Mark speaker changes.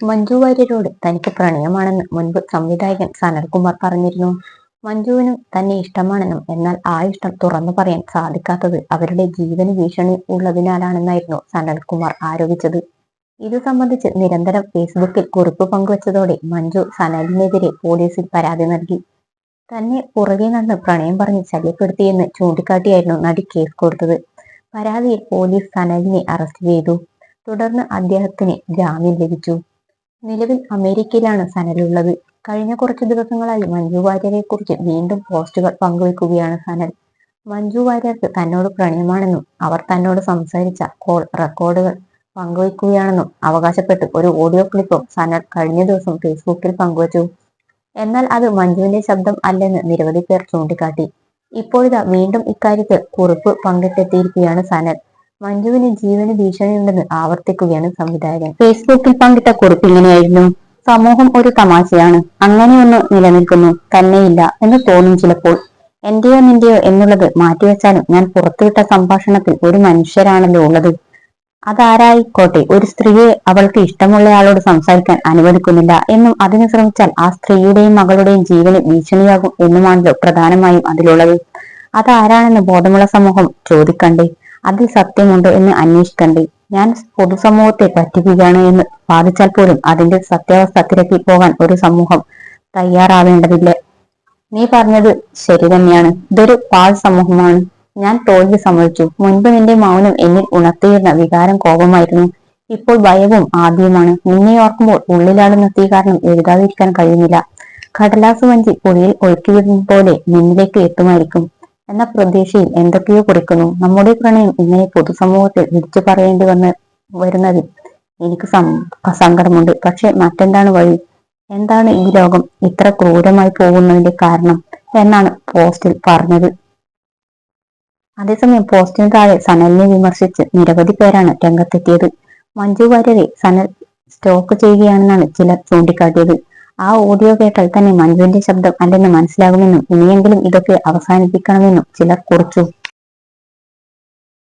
Speaker 1: മഞ്ജു വാര്യരോട് തനിക്ക് പ്രണയമാണെന്ന് മുൻപ് സംവിധായകൻ സനൽകുമാർ പറഞ്ഞിരുന്നു. മഞ്ജുവിനും തന്നെ ഇഷ്ടമാണെന്നും എന്നാൽ ആ ഇഷ്ടം തുറന്നു പറയാൻ സാധിക്കാത്തത് അവരുടെ ജീവന് ഭീഷണി ഉള്ളതിനാലാണെന്നായിരുന്നു സനൽകുമാർ ആരോപിച്ചത്. ഇത് സംബന്ധിച്ച് നിരന്തരം ഫേസ്ബുക്കിൽ കുറിപ്പ് പങ്കുവച്ചതോടെ മഞ്ജു സനലിനെതിരെ പോലീസിൽ പരാതി നൽകി. തന്നെ പുറകെ നടന്ന് പ്രണയം പറഞ്ഞ് ശല്യപ്പെടുത്തിയെന്ന് ചൂണ്ടിക്കാട്ടിയായിരുന്നു നടി കേസ് കൊടുത്തത്. പരാതിയിൽ പോലീസ് സനലിനെ അറസ്റ്റ് ചെയ്തു. തുടർന്ന് അദ്ദേഹത്തിന് ജാമ്യം ലഭിച്ചു. നിലവിൽ അമേരിക്കയിലാണ് സനലുള്ളത്. കഴിഞ്ഞ കുറച്ച് ദിവസങ്ങളായി മഞ്ജു വാര്യരെ കുറിച്ച് വീണ്ടും പോസ്റ്റുകൾ പങ്കുവെക്കുകയാണ് സനൽ. മഞ്ജു വാര്യർക്ക് തന്നോട് പ്രണയമാണെന്നും അവർ തന്നോട് സംസാരിച്ച കോൾ റെക്കോർഡുകൾ പങ്കുവയ്ക്കുകയാണെന്നും അവകാശപ്പെട്ട് ഒരു ഓഡിയോ ക്ലിപ്പും സനൽ കഴിഞ്ഞ ദിവസം ഫേസ്ബുക്കിൽ പങ്കുവച്ചു. എന്നാൽ അത് മഞ്ജുവിന്റെ ശബ്ദം അല്ലെന്ന് നിരവധി പേർ ചൂണ്ടിക്കാട്ടി. ഇപ്പോഴിതാ വീണ്ടും ഇക്കാര്യത്തിൽ കുറിപ്പ് പങ്കിട്ടെത്തിയിരിക്കുകയാണ് സനൽ. മഞ്ജുവിന് ജീവന് ഭീഷണിയുണ്ടെന്ന് ആവർത്തിക്കുകയാണ് സംവിധായകൻ. ഫേസ്ബുക്കിൽ പങ്കിട്ട കുറിപ്പ് ഇങ്ങനെയായിരുന്നു. സമൂഹം ഒരു തമാശയാണ്. അങ്ങനെയൊന്ന് നിലനിൽക്കുന്നു. തന്നെയില്ല എന്ന് തോന്നും ചിലപ്പോൾ. എന്റെയോ നിന്റെയോ എന്നുള്ളത് മാറ്റിവെച്ചാലും ഞാൻ പുറത്തുവിട്ട സംഭാഷണത്തിൽ ഒരു മനുഷ്യരാണല്ലോ ഉള്ളത്. അതാരായിക്കോട്ടെ ഒരു സ്ത്രീയെ അവൾക്ക് ഇഷ്ടമുള്ളയാളോട് സംസാരിക്കാൻ അനുവദിക്കുന്നില്ല എന്നും അതിന് ശ്രമിച്ചാൽ ആ സ്ത്രീയുടെയും മകളുടെയും ജീവന് ഭീഷണിയാകും എന്നുമാണല്ലോ പ്രധാനമായും അതിലുള്ളത്. അതാരാണെന്ന് ബോധമുള്ള സമൂഹം ചോദിക്കണ്ടേ? അതിൽ സത്യമുണ്ടോ എന്ന് അന്വേഷിക്കണ്ടേ? ഞാൻ പൊതുസമൂഹത്തെ പറ്റിക്കുകയാണ് എന്ന് വാദിച്ചാൽ പോലും അതിന്റെ സത്യാവസ്ഥ തിരക്കി പോകാൻ ഒരു സമൂഹം തയ്യാറാവേണ്ടതില്ല. നീ പറഞ്ഞത് ശരി തന്നെയാണ്. ഇതൊരു പാൽ സമൂഹമാണ്. ഞാൻ തോൽവി സമ്മതിച്ചു. മുൻപ് നിന്റെ മൗനം എന്നിൽ ഉണർത്തിയിരുന്ന വികാരം കോപമായിരുന്നു. ഇപ്പോൾ ഭയവും ആദ്യവുമാണ് നിന്നെ ഓർക്കുമ്പോൾ ഉള്ളിലാടുന്ന തീ കാരണം എഴുതാതിരിക്കാൻ കഴിയുന്നില്ല. കടലാസ് വഞ്ചി പുഴയിൽ ഒഴുക്കിവിടുന്ന പോലെ നിന്നിലേക്ക് എത്തുമായിരിക്കും. എന്ന പ്രതീക്ഷയിൽ എന്തൊക്കെയോ കുറിക്കുന്നു. നമ്മുടെ പ്രണയം ഇങ്ങനെ പൊതുസമൂഹത്തിൽ വിളിച്ചു പറയേണ്ടി വന്ന് വരുന്നതിൽ എനിക്ക് സങ്കടമുണ്ട്. പക്ഷെ മറ്റെന്താണ് വഴി? എന്താണ് ഈ ലോകം ഇത്ര ക്രൂരമായി പോകുന്നതിന്റെ കാരണം എന്നാണ് പോസ്റ്റിൽ പറഞ്ഞത്. അതേസമയം പോസ്റ്റിന് താഴെ സനലിനെ വിമർശിച്ച് നിരവധി പേരാണ് രംഗത്തെത്തിയത്. മഞ്ജു വാര്യരെ സനൽ സ്റ്റോക്ക് ചെയ്യുകയാണെന്നാണ് ചിലർ ചൂണ്ടിക്കാട്ടിയത്. ആ ഓഡിയോ കേട്ടാൽ തന്നെ മഞ്ജുവിന്റെ ശബ്ദം അല്ലെന്ന് മനസ്സിലാകുമെന്നും ഇനിയെങ്കിലും ഇതൊക്കെ അവസാനിപ്പിക്കണമെന്നും ചിലർ കുറിച്ചു.